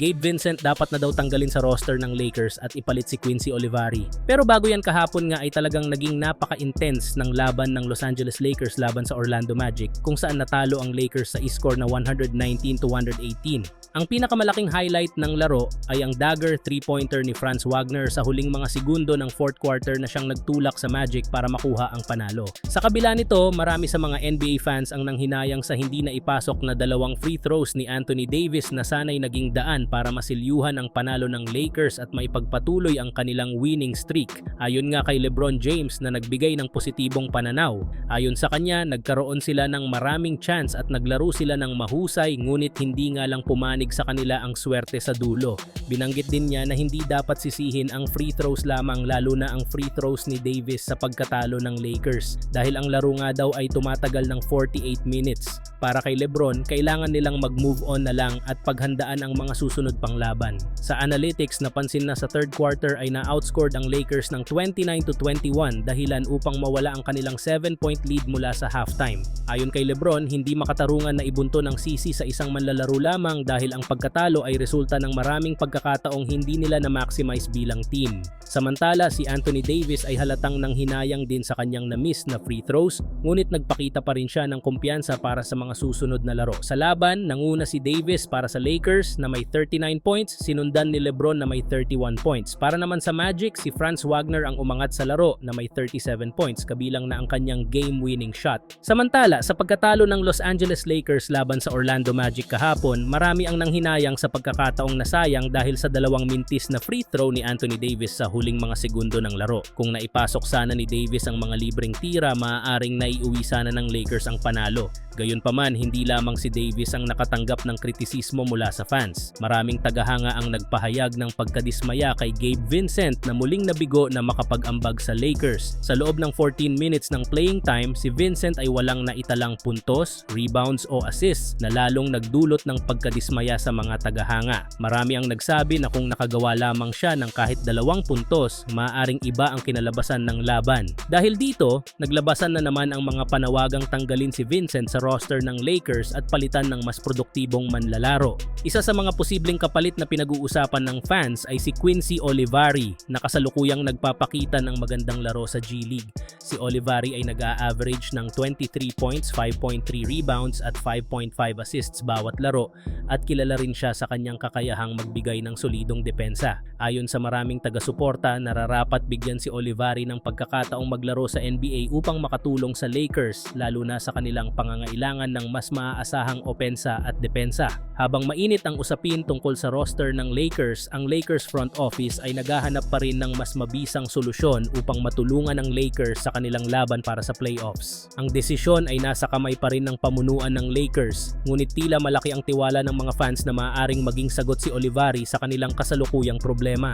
Gabe Vincent dapat na daw tanggalin sa roster ng Lakers at ipalit si Quincy Olivari. Pero bago yan kahapon nga ay talagang naging napaka-intense ng laban ng Los Angeles Lakers laban sa Orlando Magic kung saan natalo ang Lakers sa score na 119 to 118. Ang pinakamalaking highlight ng laro ay ang dagger 3-pointer ni Franz Wagner sa huling mga segundo ng fourth quarter na siyang nagtulak sa Magic para makuha ang panalo. Sa kabila nito, marami sa mga NBA fans ang nanghinayang sa hindi na ipasok na dalawang free throws ni Anthony Davis na sanay naging daan para masilyuhan ang panalo ng Lakers at maipagpatuloy ang kanilang winning streak. Ayon nga kay LeBron James na nagbigay ng positibong pananaw. Ayon sa kanya, nagkaroon sila ng maraming chance at naglaro sila ng mahusay ngunit hindi nga lang pumanig sa kanila ang swerte sa dulo. Binanggit din niya na hindi dapat sisihin ang free throws lamang lalo na ang free throws ni Davis sa pagkatalo ng Lakers dahil ang laro nga daw ay tumatagal ng 48 minutes. Para kay Lebron, kailangan nilang mag-move on na lang at paghandaan ang mga susunod pang laban. Sa analytics, napansin na sa third quarter ay na-outscored ang Lakers ng 29 to 21 dahilan upang mawala ang kanilang 7-point lead mula sa halftime. Ayon kay Lebron, hindi makatarungan na ibunto ng sisi sa isang manlalaro lamang dahil ang pagkatalo ay resulta ng maraming pagkakataong hindi nila na-maximize bilang team. Samantala, si Anthony Davis ay halatang nang hinayang din sa kanyang na-miss na free throws, ngunit nagpakita pa rin siya ng kumpiyansa para sa mga susunod na laro. Sa laban, nanguna si Davis para sa Lakers na may 39 points, sinundan ni Lebron na may 31 points. Para naman sa Magic, si Franz Wagner ang umangat sa laro na may 37 points, kabilang na ang kanyang game-winning shot. Samantala, sa pagkatalo ng Los Angeles Lakers laban sa Orlando Magic kahapon, marami ang nanghinayang sa pagkakataong nasayang dahil sa dalawang mintis na free throw ni Anthony Davis sa huling mga segundo ng laro. Kung naipasok sana ni Davis ang mga libreng tira, maaaring naiuwi sana ng Lakers ang panalo. Gayunpaman, hindi lamang si Davis ang nakatanggap ng kritisismo mula sa fans. Maraming tagahanga ang nagpahayag ng pagkadismaya kay Gabe Vincent na muling nabigo na makapag-ambag sa Lakers. Sa loob ng 14 minutes ng playing time, si Vincent ay walang naitalang puntos, rebounds o assists na lalong nagdulot ng pagkadismaya sa mga tagahanga. Marami ang nagsabi na kung nakagawa lamang siya ng kahit dalawang puntos, maaaring iba ang kinalabasan ng laban. Dahil dito, naglabasan na naman ang mga panawagang tanggalin si Vincent sa roster ng Lakers at palitan ng mas produktibong manlalaro. Isa sa mga posibleng kapalit na pinag-uusapan ng fans ay si Quincy Olivari na kasalukuyang nagpapakita ng magandang laro sa G League. Si Olivari ay nag-a-average ng 23 points, 5.3 rebounds at 5.5 assists bawat laro at kilala rin siya sa kanyang kakayahang magbigay ng solidong depensa. Ayon sa maraming taga-suporta, nararapat bigyan si Olivari ng pagkakataong maglaro sa NBA upang makatulong sa Lakers lalo na sa kanilang pangangailangan ng mas maaasahang opensa at depensa. Habang mainit ang usapin tungkol sa roster ng Lakers, ang Lakers front office ay naghahanap pa rin ng mas mabisang solusyon upang matulungan ang Lakers sa kanilang laban para sa playoffs. Ang desisyon ay nasa kamay pa rin ng pamunuan ng Lakers, ngunit tila malaki ang tiwala ng mga fans na maaaring maging sagot si Olivari sa kanilang kasalukuyang problema.